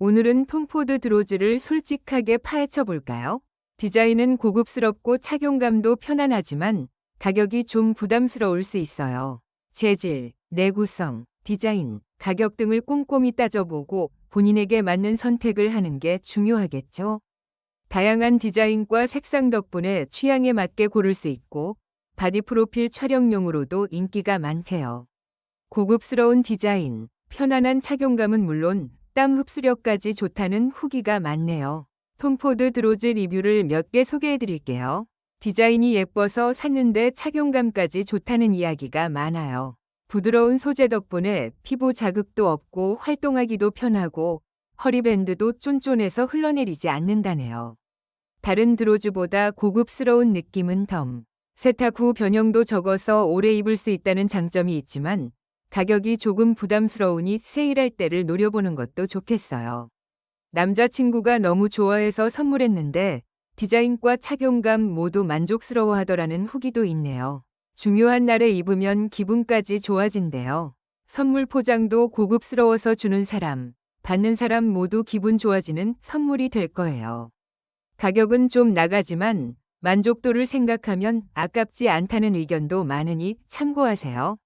오늘은 톰포드 드로즈를 솔직하게 파헤쳐 볼까요? 디자인은 고급스럽고 착용감도 편안하지만 가격이 좀 부담스러울 수 있어요. 재질, 내구성, 디자인, 가격 등을 꼼꼼히 따져보고 본인에게 맞는 선택을 하는 게 중요하겠죠. 다양한 디자인과 색상 덕분에 취향에 맞게 고를 수 있고 바디 프로필 촬영용으로도 인기가 많대요. 고급스러운 디자인, 편안한 착용감은 물론 땀 흡수력까지 좋다는 후기가 많네요. 톰포드 드로즈 리뷰를 몇 개 소개해 드릴게요. 디자인이 예뻐서 샀는데 착용감까지 좋다는 이야기가 많아요. 부드러운 소재 덕분에 피부 자극도 없고 활동하기도 편하고 허리밴드도 쫀쫀해서 흘러내리지 않는다네요. 다른 드로즈보다 고급스러운 느낌은 덤. 세탁 후 변형도 적어서 오래 입을 수 있다는 장점이 있지만 가격이 조금 부담스러우니 세일할 때를 노려보는 것도 좋겠어요. 남자친구가 너무 좋아해서 선물했는데 디자인과 착용감 모두 만족스러워 하더라는 후기도 있네요. 중요한 날에 입으면 기분까지 좋아진대요. 선물 포장도 고급스러워서 주는 사람, 받는 사람 모두 기분 좋아지는 선물이 될 거예요. 가격은 좀 나가지만 만족도를 생각하면 아깝지 않다는 의견도 많으니 참고하세요.